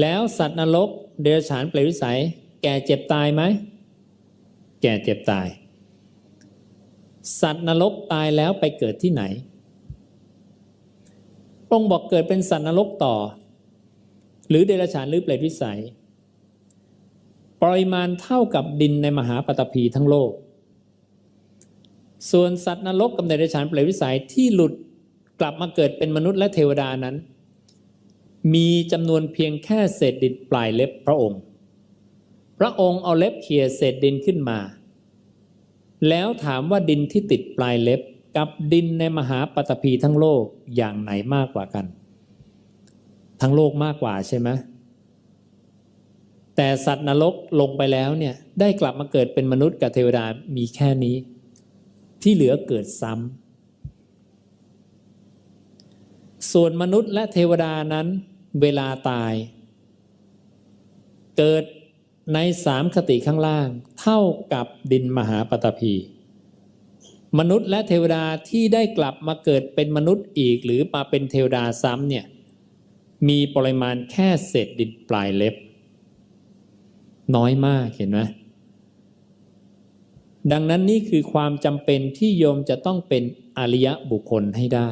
แล้วสัตว์นรกเดรัจฉานเปรตวิสัย แก่เจ็บตายไหม แก่เจ็บตาย สัตว์นรกตายแล้วไปเกิดที่ไหนองค์บอกเกิดเป็นสัตว์นรกต่อ หรือเดรัจฉานหรือเปรตวิสัย ปริมาณเท่ากับดินในมหาปฐพีทั้งโลก ส่วนสัตว์นรกกับเดรัจฉานเปรตวิสัยที่หลุดกลับมาเกิดเป็นมนุษย์และเทวดานั้น มีจำนวนเพียงแค่เศษดินปลายเล็บพระองค์ พระองค์เอาเล็บเขี่ยเศษดินขึ้นมา แล้วถามว่าดินที่ติดปลายเล็บกับดินในมหาปฐพีทั้งโลกอย่างไหนมากกว่ากัน ทั้งโลกมากกว่าใช่ไหมแต่สัตว์นรกลงไปแล้วเนี่ยได้กลับมาเกิดเป็นมนุษย์กับเทวดามีแค่นี้ ที่เหลือเกิดซ้ำส่วนมนุษย์และเทวดานั้น เวลาตาย เกิดในสามคติข้างล่าง เท่ากับดินมหาปฐพีมนุษย์และเทวดาที่ได้กลับมาเกิดเป็นมนุษย์อีกหรือมาเป็นเทวดาซ้ำเนี่ยมีปริมาณแค่เศษดินปลายเล็บ น้อยมากเห็นไหมดังนั้นนี่คือความจำเป็นที่โยมจะต้องเป็นอริยบุคคลให้ได้